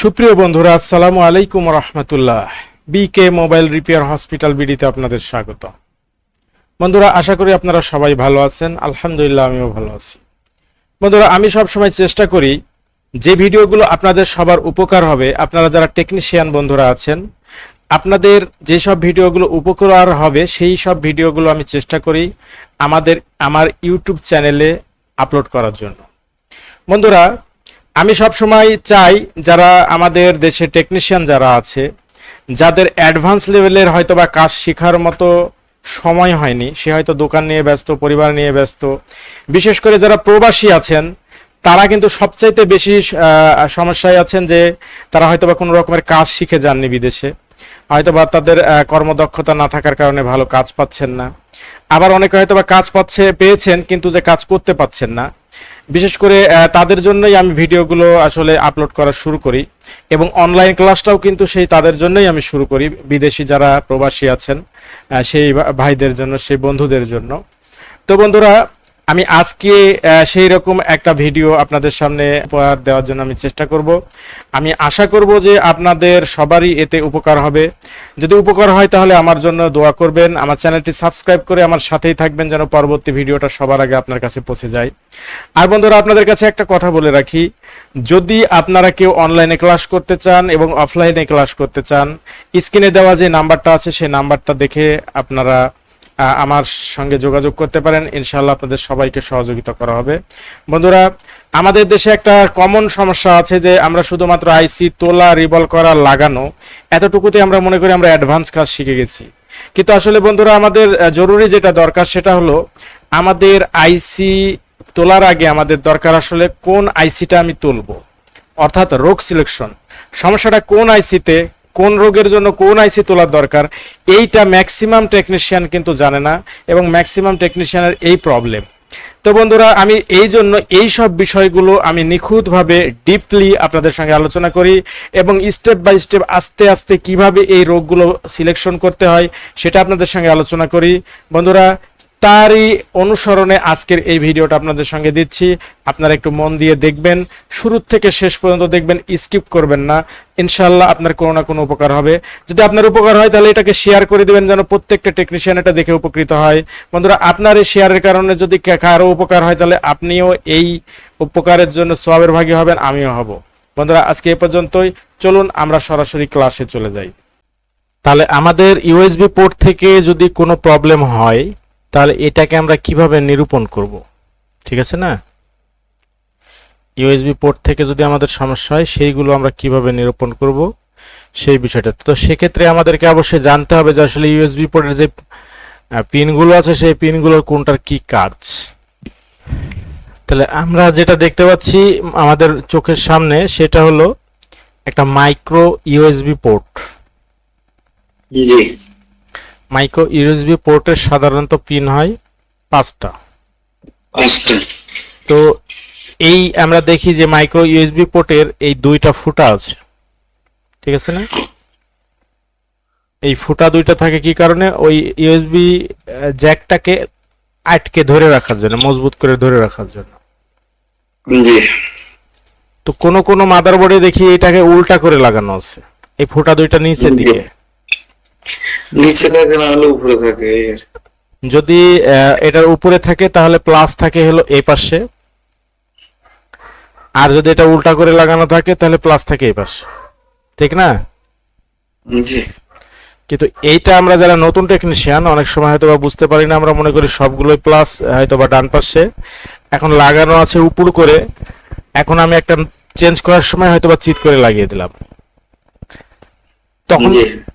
সুপ্রিয় বন্ধুরা, আসসালামু আলাইকুম রহমতুল্লাহ। বিকে মোবাইল রিপেয়ার হসপিটাল বিডিতে আপনাদের স্বাগত বন্ধুরা, আশা করি আপনারা সবাই ভালো আছেন। আলহামদুলিল্লাহ, আমিও ভালো আছি। বন্ধুরা, আমি সব সময় চেষ্টা করি, যে ভিডিওগুলো আপনাদের সবার উপকার হবে, আপনারা যারা টেকনিশিয়ান বন্ধুরা আছেন, আপনাদের যেসব ভিডিওগুলো উপকার হবে, সেই সব ভিডিওগুলো আমি চেষ্টা করি আমাদের, আমার ইউটিউব চ্যানেলে আপলোড করার জন্য। বন্ধুরা আমি সব সময় চাই যারা আমাদের দেশে টেকনিশিয়ান যারা আছে, যাদের অ্যাডভান্স লেভেলের হয়তো বা কাজ শেখার মতো সময় হয়নি, সে হয়তো দোকান নিয়ে ব্যস্ত, পরিবার নিয়ে ব্যস্ত। বিশেষ করে যারা প্রবাসী আছেন, তারা কিন্তু সবচাইতে বেশি সমস্যায় আছেন যে তারা হয়তো বা কোনো রকমের কাজ শিখে যাননি বিদেশে। হয়তো বা তাদের কর্মদক্ষতা না থাকার কারণে ভালো কাজ পাচ্ছেন না। আবার অনেকে হয়তো বা কাজ পাচ্ছে, পেয়েছেন, কিন্তু যে কাজ করতে পাচ্ছেন না। বিশেষ করে তাদের জন্যই আমি ভিডিওগুলো আসলে আপলোড করা শুরু করি এবং অনলাইন ক্লাসটাও কিন্তু সেই তাদের জন্যই আমি শুরু করি, বিদেশি যারা প্রবাসী আছেন সেই ভাইদের জন্য, সেই বন্ধুদের জন্য। তো বন্ধুরা আমি আজকে সেই রকম একটা ভিডিও আপনাদের সামনে উপহার দেওয়ার জন্য আমি চেষ্টা করব। আমি আশা করব যে আপনাদের সবারই এতে উপকার হবে। যদি উপকার হয় তাহলে আমার জন্য দোয়া করবেন। আমার চ্যানেলটি সাবস্ক্রাইব করে আমার সাথেই থাকবেন যেন পরবর্তী ভিডিওটা সবার আগে আপনার কাছে পৌঁছে যায়। আর বন্ধুরা, আপনাদের কাছে একটা কথা বলে রাখি। যদি আপনারা কেউ অনলাইনে ক্লাস করতে চান এবং অফলাইনে ক্লাস করতে চান, স্ক্রিনে দেওয়া যে নাম্বারটা আছে সেই নাম্বারটা দেখে আপনারা আমার সঙ্গে যোগাযোগ করতে পারেন। ইনশাআল্লাহ আপনাদের সবাইকে সহযোগিতা করা হবে। বন্ধুরা, আমাদের দেশে একটা কমন সমস্যা আছে যে আমরা শুধুমাত্র আইসি তোলা, রিবল করা, লাগানো, এতটুকুতে আমরা মনে করি আমরা অ্যাডভান্স কাজ শিখে গেছি। কিন্তু আসলে বন্ধুরা, আমাদের জরুরি যেটা দরকার সেটা হলো আমাদের আইসি তোলার আগে আমাদের দরকার আসলে কোন আইসিটা আমি তুলবো। অর্থাৎ রোগ সিলেকশন সমস্যাটা কোন আইসিতে কোন রোগের জন্য কোন আইসি তোলার দরকার, এইটা ম্যাক্সিমাম টেকনিশিয়ান কিন্তু জানে না এবং ম্যাক্সিমাম টেকনিশিয়ানের এই প্রবলেম তো বন্ধুরা, আমি এই জন্য এই সব বিষয়গুলো আমি নিখুঁতভাবে ডিপলি আপনাদের সঙ্গে আলোচনা করি এবং স্টেপ বাই স্টেপ আস্তে আস্তে কীভাবে এই রোগগুলো সিলেকশন করতে হয়, সেটা আপনাদের সঙ্গে আলোচনা করি। বন্ধুরা তারই অনুসরণে আজকের এই ভিডিওটা আপনাদের সঙ্গে দিচ্ছি। আপনারা একটু মন দিয়ে দেখবেন। শুরু থেকে শেষ পর্যন্ত দেখবেন, স্কিপ করবেন না। ইনশাল্লাহ আপনার কোনো না কোনো উপকার হবে। যদি আপনার উপকার হয়, তাহলে এটাকে শেয়ার করে দিবেন যেন প্রত্যেকটা টেকনিশিয়ান এটা দেখে উপকৃত হয়। বন্ধুরা, আপনার এই শেয়ারের কারণে যদি কারও উপকার হয়, তাহলে আপনিও এই উপকারের জন্য সবের ভাগী হবেন, আমিও হব। বন্ধুরা, আজকে এ পর্যন্তই। চলুন, আমরা সরাসরি ক্লাসে চলে যাই। তাহলে আমাদের ইউএসবি পোর্ট থেকে যদি কোনো প্রবলেম হয় তাহলে এটাকে আমরা কীভাবে নিরূপণ করব? ঠিক আছে না? ইউএসবি পোর্ট থেকে যদি আমাদের সমস্যা হয়, সেইগুলো আমরা কীভাবে নিরূপণ করব? সেই বিষয়টা। তো সেক্ষেত্রে আমাদেরকে অবশ্যই জানতে হবে যে আসলে ইউএসবি পোর্টের যে পিনগুলো আছে, সেই পিনগুলোর কোনটার কি কাজ? তাহলে আমরা যেটা দেখতে পাচ্ছি আমাদের চোখের সামনে, সেটা হলো একটা micro USB port micro USB পোর্টের সাধারণত পিন হয় পাঁচটা। তো এই আমরা দেখি যে মাইক্রো ইউএসবি পোর্টের এই দুইটা ফুটা আছে। ঠিক আছে না? এই ফুটা দুইটা থাকে কি কারণে? ওই ইউএসবি জ্যাকটাকে আটকে ধরে রাখার জন্য মজবুত করে ধরে রাখার জন্য। জি। তো কোনো কোনো মাদারবোর্ডে দেখি এটাকে উল্টা করে লাগানো আছে। এই ফুটা দুইটা নিচের দিকে। নিচে থাকে না হলে উপরে থাকে। যদি এটার উপরে থাকে তাহলে প্লাস থাকে হলো এই পাশে। আর যদি এটা উল্টা করে লাগানো থাকে তাহলে প্লাস থাকে এই পাশে। ঠিক না? জি। কিন্তু এইটা আমরা যারা নতুন টেকনিশিয়ান অনেক সময় হয়তো বা বুঝতে পারি না আমরা মনে করি সবগুলোই প্লাস হয়তো বা ডান পাশে। এখন লাগানো আছে উপর করে। এখন আমি একটা চেঞ্জ করার সময় হয়তো বা চিট করে লাগিয়ে দিলাম। তখন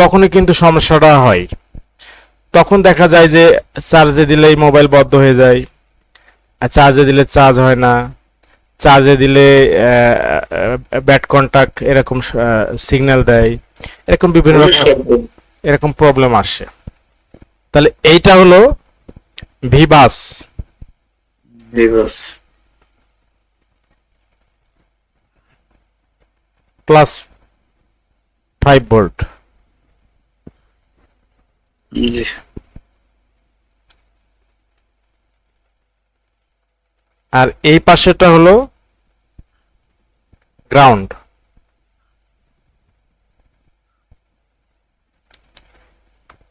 তখনই কিন্তু সমস্যাটা হয়। তখন দেখা যায় যে চার্জে দিলেই মোবাইল বন্ধ হয়ে যায়। আর চার্জে দিলে চার্জ হয় না। চার্জে দিলে ব্যাট কন্টাক্ট এরকম সিগন্যাল দেয়। এরকম বিভিন্ন রকম এরকম প্রবলেম আসে। তাহলে এইটা হলো ভিবাস জি বাস প্লাস ফাইভ volt জি। আর এই পাশেটা হলো গ্রাউন্ড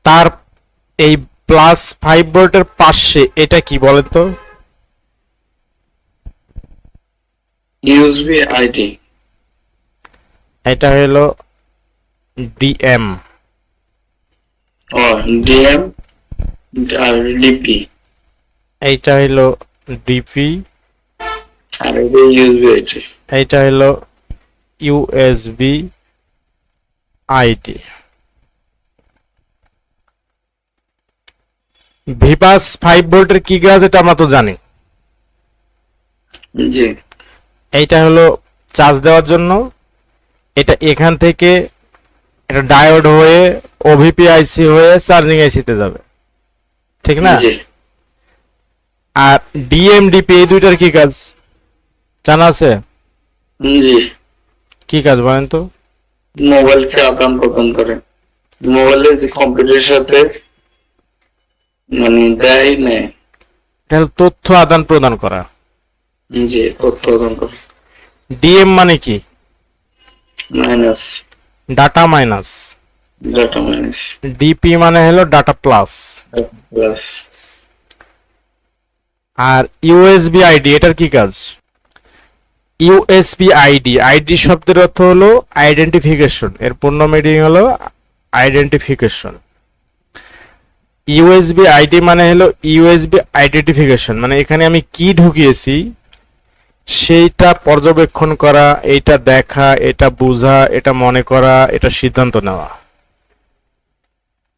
তার এই প্লাস ফাইভ ভোল্টের পাশে এটা কি বলে তো? ইউএসবি আইডি এটা হলো ডিএম। ও ডিএম আর ডিপি। এইটা হলো ডিপি। আর এটা ইউএসবি আইডি এইটা হলো ইউএসবি আইডি। ভিপাস ফাইভ ভোল্টের কি কাজ এটা আমরা তো জানি। জি। এইটা হলো চার্জ দেওয়ার জন্য। এটা এখান থেকে এটা ডায়োড হয়ে ওভিপি আইসি হয়ে চার্জিং আইসিতে যাবে। ঠিক না? আর ডিএমডিপি এই দুইটার কি কাজ? জানা আছে? জি। কি কাজ বলেন তো? মোবাইলকে আদান প্রদান করে। মোবাইলে যে কম্পিউটারের সাথে মানে দেয় নেয় তথ্য আদান প্রদান করা। জি তথ্য আদান করে ডিএম মানে কি? Minus data minus data minus DP মানে হলো ডাটা প্লাস আর ইউএসবি আইডি এটার কি কাজ? ইউএসবি আইডি আইডি শব্দের অর্থ হলো আইডেন্টিফিকেশন এর পূর্ণ মিনিং হলো আইডেন্টিফিকেশন ইউএসবি আইডি মানে হলো ইউএসবি আইডেন্টিফিকেশন মানে এখানে আমি কি ঢুকিয়েছি? সেইটা পর্যবেক্ষণ করা এটা দেখা এটা বোঝা এটা মনে করা এটা সিদ্ধান্ত নেওয়া।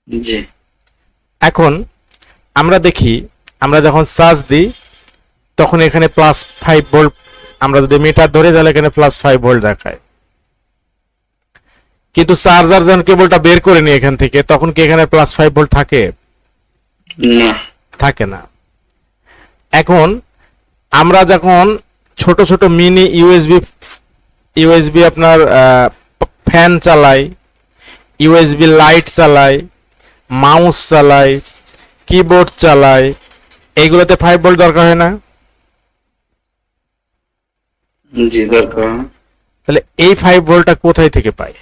জি। এখন আমরা দেখি আমরা যখন চার্জ দিই তখন এখানে প্লাস ফাইভ ভোল্ট আমরা যদি মিটার ধরি তাহলে এখানে প্লাস ফাইভ ভোল্ট দেখায়। কিন্তু চার্জার যখন কেবলটা বের করে নি এখান থেকে তখন কি এখানে প্লাস ফাইভ ভোল্ট থাকে? থাকে না। এখন আমরা যখন ছোট ছোট মিনি ইউএসবি ইউএসবি আপনার ফ্যান চালাই ইউএসবি লাইট চালাই মাউস চালাই কিবোর্ড চালাই এইগুলোতে ফাইভ ভোল্ট দরকার হয় না? জি দরকার তাহলে এই ফাইভ ভোল্টটা কোথায় থেকে পাই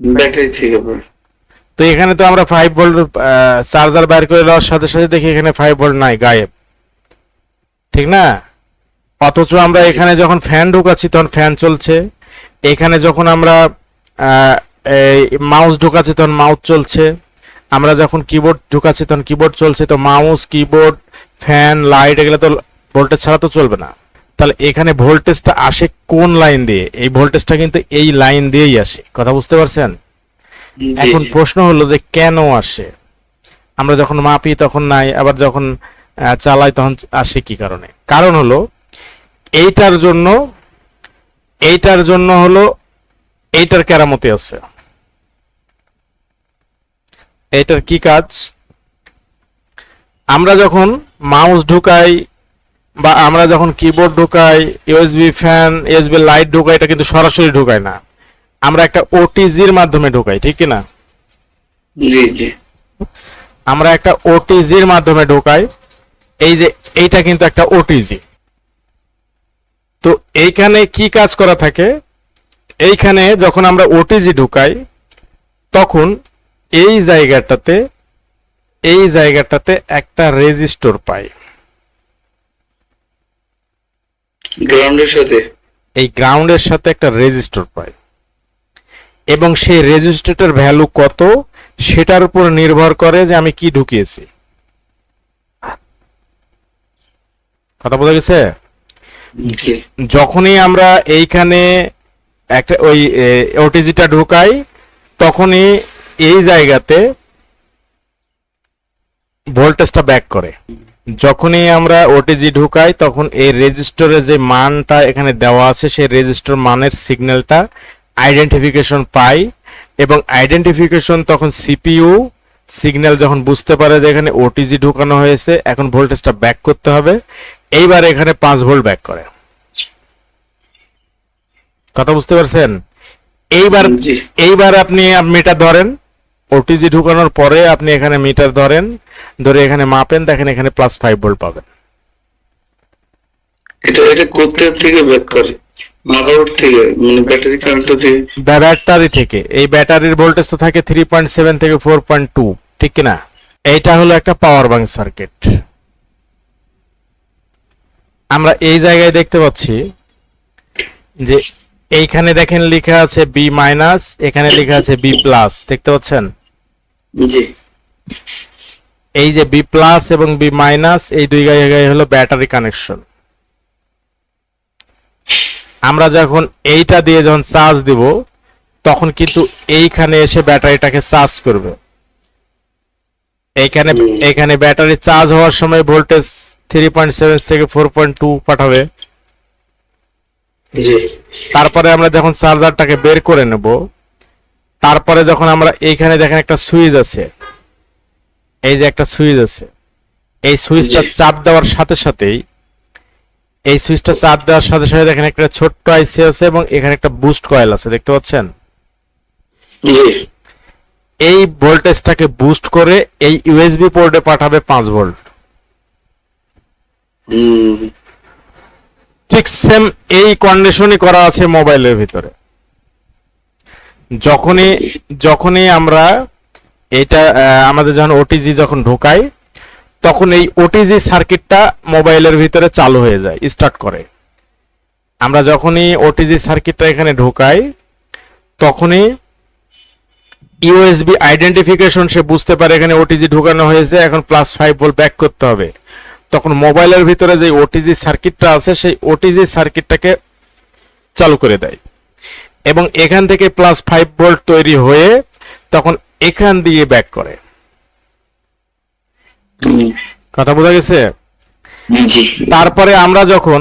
ব্যাটারি থেকে পায়। তো এখানে তো আমরা ফাইভ ভোল্ট চার্জার বাইর করে দেওয়ার সাথে সাথে দেখি এখানে ফাইভ ভোল্ট নাই, গায়েব। ঠিক না? অথচ আমরা এখানে যখন ফ্যান ঢুকাচ্ছি, তখন ফ্যান চলছে। এখানে যখন আমরা মাউস ঢুকাচ্ছি, তখন মাউস চলছে। আমরা যখন কিবোর্ড ঢুকাচ্ছি, তখন কিবোর্ড চলছে। তো মাউস কিবোর্ড ফ্যান লাইট এগুলো তো ভোল্টেজ ছাড়া তো চলবে না। তাহলে এখানে ভোল্টেজটা আসে কোন লাইন দিয়ে? এই ভোল্টেজটা কিন্তু এই লাইন দিয়েই আসে। কথা বুঝতে পারছেন? এখন প্রশ্ন হলো যে কেন আসে? আমরা যখন মাপি তখন নাই, আবার যখন চালাই তখন আসে কি কারণে? কারণ হলো এইটার জন্য এইটার জন্য হলো এইটার কেরামতি আছে। এইটার কি কাজ? আমরা যখন মাউস ঢুকাই বা আমরা যখন কিবোর্ড ঢুকাই ইউএসবি ফ্যান ইউএসবি লাইট ঢুকাই, এটা কিন্তু সরাসরি ঢুকাই না। আমরা একটা ওটিজির মাধ্যমে ঢুকাই ঠিক কি না? জি জি। আমরা একটা ওটিজির মাধ্যমে ঢোকাই এই যে এইটা কিন্তু একটা ওটিজি তো এইখানে কি কাজ করা থাকে? এইখানে যখন আমরা ওটিজি ঢুকাই তখন এই জায়গাটাতে এই জায়গাটাতে একটা রেজিস্টর পাই। গ্রাউন্ডের সাথে? এই গ্রাউন্ডের সাথে একটা রেজিস্টর পাই। এবং সেই রেজিস্টরটার ভ্যালু কত সেটার উপর নির্ভর করে যে আমি কি ঢুকিয়েছি। কথা বোঝা গেছে? যখনই আমরা এইখানে একটা ওই ওটিজিটা ঢুকাই তখনই এই জায়গাতে ভোল্টেজটা ব্যাক করে। যখনই আমরা ওটিজি ঢুকাই তখন এই রেজিস্টরের যে মানটা এখানে দেওয়া আছে সেই রেজিস্টর মানের সিগন্যালটা আইডেন্টিফিকেশন পাই এবং আইডেন্টিফিকেশন তখন সিপিইউ সিগন্যাল যখন বুঝতে পারে যে এখানে ওটিজি ঢুকানো হয়েছে এখন ভোল্টেজটা ব্যাক করতে হবে। এইবার এখানে পাঁচ ভোল্ট ব্যাক করে। কথা বুঝতে পারছেন? এইবার এইবার আপনি মিটার ধরেন। ওটিজি ঢুকানোর পরে আপনি এখানে মিটার ধরেন। ধরে এখানে মাপেন দেখেন এখানে প্লাস ফাইভ ভোল্ট পাবেন। এটা এটা কোথা থেকে ব্যাক করে? মাদারবোর্ড থেকে মানে ব্যাটারি কারেন্টটা থেকে ব্যাটারি থেকে এই ব্যাটারির ভোল্টেজ তো থাকে থ্রি পয়েন্ট সেভেন থেকে ফোর পয়েন্ট টু ঠিক কিনা? এইটা হলো একটা পাওয়ার ব্যাংক সার্কিট আমরা এই জায়গায় দেখতে পাচ্ছি যে এইখানে দেখেন লেখা আছে বি মাইনাস এখানে লেখা আছে বি প্লাস দেখতে পাচ্ছেন? জি। এই যে বি প্লাস এবং বি মাইনাস এই দুই জায়গায় হলো ব্যাটারি কানেকশন আমরা যখন এইটা দিয়ে যখন চার্জ দিব তখন কিন্তু এইখানে এসে ব্যাটারিটাকে চার্জ করবে। এইখানে হুম। এইখানে ব্যাটারি চার্জ হওয়ার সময় ভোল্টেজ থ্রি পয়েন্ট সেভেন থেকে ফোর পয়েন্ট টু পাঠাবে। জি। তারপরে আমরা যখন চার্জারটাকে বের করে নেব তারপরে যখন আমরা এইখানে দেখেন একটা সুইচ আছে। এই যে একটা সুইচ আছে। এই সুইচটা। চাপ দেওয়ার সাথে সাথেই এই সুইচটা চাপ দেওয়ার সাথে সাথে দেখেন একটা ছোট্ট আইসি আছে এবং এখানে একটা বুস্ট কয়েল আছে দেখতে পাচ্ছেন? এই ভোল্টেজটাকে বুস্ট করে এই ইউএসবি পোর্টে পাঠাবে পাঁচ ভোল্ট। ঠিক সেম এই কন্ডিশনই করা আছে মোবাইলের ভিতরে। যখনই যখনই আমরা এটা আমাদের যখন ওটিজি যখন ঢোকাই তখন এই ওটিজি সার্কিটটা মোবাইলের ভিতরে চালু হয়ে যায় স্টার্ট করে। আমরা যখনই ওটিজি সার্কিটটা এখানে ঢোকাই, তখনই ইউএসবি আইডেন্টিফিকেশন সে বুঝতে পারে এখানে ওটিজি ঢোকানো হয়েছে, এখন প্লাস ফাইভ ভোল্ট ব্যাক করতে হবে। তখন মোবাইলের ভিতরে যে ওটিজি সার্কিটটা আছে, সেই ওটিজি সার্কিটটাকে চালু করে দেয়। এবং এখান থেকে প্লাস ফাইভ ভোল্ট তৈরি হয়ে তখন এখান দিয়ে ব্যাক করে। কথা বোঝা গেছে? তারপরে আমরা যখন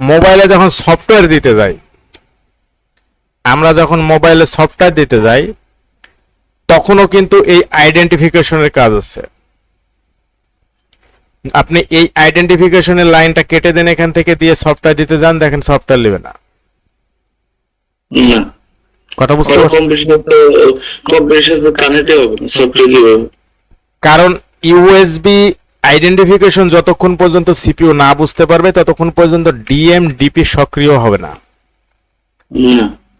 মোবাইলে যখন সফটওয়্যার দিতে যাই আমরা যখন মোবাইলে সফটওয়্যার দিতে যাই তখনও কিন্তু এই আইডেন্টিফিকেশনের কাজ আছে। আপনি এই আইডেন্টিফিকেশনের লাইনটা কেটে দেন এখান থেকে দিয়ে সফটওয়্যার দিতে যান দেখেন সফটওয়্যার নেবে না। কথা বুঝতে পারছেন? কারণ ইউএসবি আইডেন্টিফিকেশন যতক্ষণ পর্যন্ত সিপিইউ না বুঝতে পারবে ততক্ষণ পর্যন্ত ডিএম ডিপি সক্রিয় হবে না।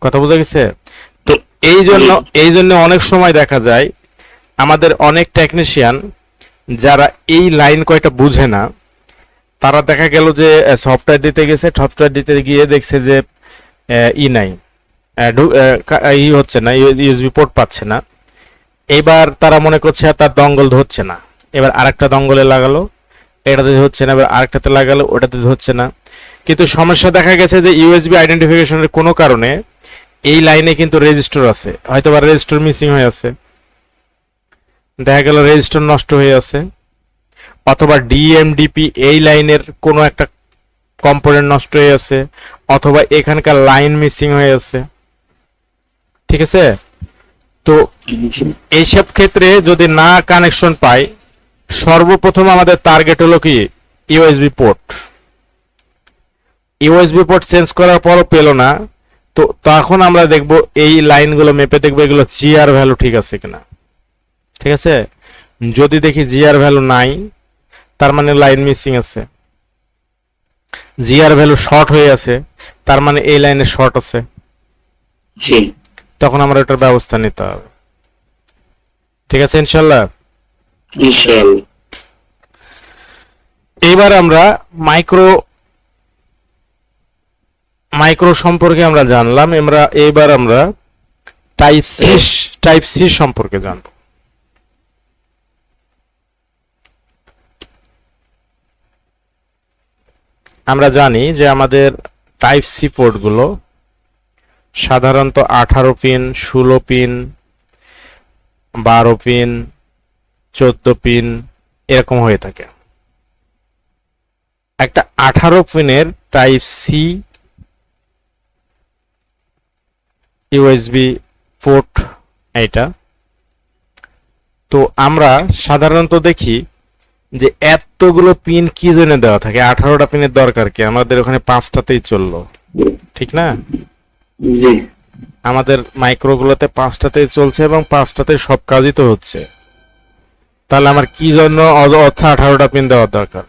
কথা বোঝা গেছে? তো এই জন্য এই জন্য অনেক সময় দেখা যায় আমাদের অনেক টেকনিশিয়ান যারা এই লাইন কয়টা বুঝে না তারা দেখা গেল যে সফটওয়্যার দিতে গেছে সফটওয়্যার দিতে গিয়ে দেখছে যে ই নাই। ই হচ্ছে না ইউএসবি পোর্ট পাচ্ছে না। এবার তারা মনে করছে আর তার দঙ্গল ধরছে না। এবার আরেকটা দঙ্গলে লাগালো। এটাতে হচ্ছে না এবার আরেকটাতে লাগালো ওটাতে হচ্ছে না। কিন্তু সমস্যা দেখা গেছে যে ইউএসবি আইডেন্টিফিকেশনের কোনো কারণে এই লাইনে কিন্তু রেজিস্টার আছে। হয়তো বা রেজিস্টার মিসিং হয়ে আছে। দেখা গেল রেজিস্টার নষ্ট হয়ে আছে। অথবা ডিএমডিপি এই লাইনের কোনো একটা কম্পোনেন্ট নষ্ট হয়ে আছে অথবা এখানকার লাইন মিসিং হয়ে আছে। ঠিক আছে? তো এইসব ক্ষেত্রে যদি না কানেকশন পাই সর্বপ্রথম আমাদের টার্গেট হলো কি? USB port USB port change করার পরও পেল না। তো তখন আমরা দেখব এই লাইনগুলো মেপে দেখব এগুলো জিআর ভ্যালু ঠিক আছে কিনা। ঠিক আছে? যদি দেখি জিআর ভ্যালু নাই তার মানে লাইন মিসিং আছে। জিআর ভ্যালু শর্ট হয়ে আছে তার মানে এই লাইনে শর্ট আছে। তখন আমরা এটার ব্যবস্থা নিতে হবে। ঠিক আছে ইনশাল্লাহ? এবার আমরা মাইক্রো মাইক্রো সম্পর্কে আমরা জানলাম, আমরা এবার আমরা টাইপ সি টাইপ সি সম্পর্কে জানব। আমরা জানি যে আমাদের টাইপ সি পোর্টগুলো সাধারণত আঠারো পিন, ষোলো পিন, বারো পিন চোদ্দ পিন এরকম হয়ে থাকে। একটা আঠারো পিনের টাইপ সি ইউএসবি পোর্ট এটা তো আমরা সাধারণত দেখি যে এতগুলো পিন কি জন্য দেওয়া থাকে? আঠারোটা পিনের দরকার কি? আমাদের ওখানে পাঁচটাতেই চলল। ঠিক না? জি। আমাদের মাইক্রোগুলোতে পাঁচটাতেই চলছে এবং পাঁচটাতে সব কাজই তো হচ্ছে। তাহলে আমার কি জন্য অর্থ আঠারোটা পিন দেওয়ার দরকার?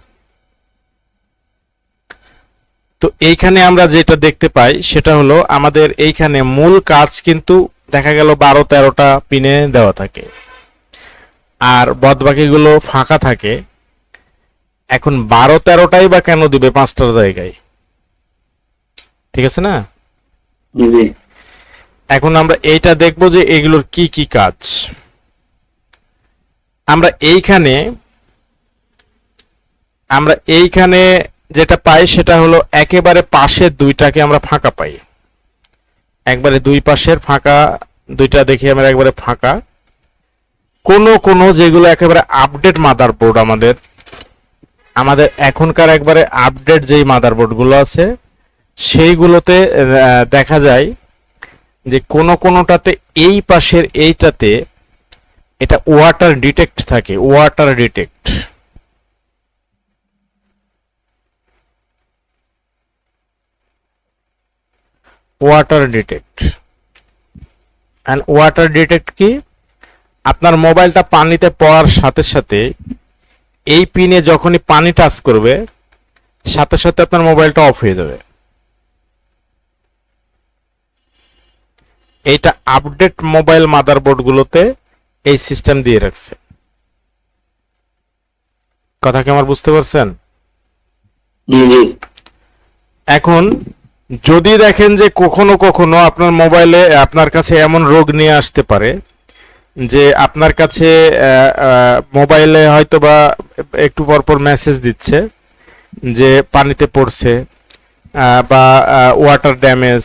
তো এইখানে আমরা যেটা দেখতে পাই সেটা হলো আমাদের এইখানে মূল কাজ কিন্তু দেখা গেল বারো তেরোটা পিনে দেওয়া থাকে। আর বদবাকিগুলো ফাঁকা থাকে। এখন বারো তেরোটাই বা কেন দিবে পাঁচটার জায়গায়? ঠিক আছে না? এখন আমরা এইটা দেখব যে এগুলোর কি কি কাজ। আমরা এইখানে আমরা এইখানে যেটা পাই সেটা হলো একেবারে পাশের দুইটাকে আমরা ফাঁকা পাই। একবারে দুই পাশের ফাঁকা, দুইটা দেখি আমরা একবারে ফাঁকা। কোন কোন যেগুলো একেবারে আপডেট মাদারবোর্ড আমাদের আমাদের এখনকার একবারে আপডেট যেই মাদারবোর্ডগুলো আছে, সেইগুলোতে দেখা যায় যে কোন কোনটাতে এই পাশের এইটাতে এটা ওয়াটার ডিটেক্ট থাকে water detect water detect and water detect কি? আপনার মোবাইলটা পানিতে পড়ার সাথে সাথে এই পিনে যখনই পানি টাচ করবে, সাথে সাথে আপনার মোবাইলটা অফ হয়ে যাবে। এটা আপডেট মোবাইল মাদারবোর্ড গুলোতে এই সিস্টেম দিয়ে রাখছে। কথা কি আমার বুঝতে পারছেন? এখন যদি দেখেন যে কখনো কখনো আপনার মোবাইলে আপনার কাছে এমন রোগ নিয়ে আসতে পারে যে আপনার কাছে মোবাইলে হয়তো বা একটু পর পর মেসেজ দিচ্ছে যে পানিতে পড়ছে বা ওয়াটার ড্যামেজ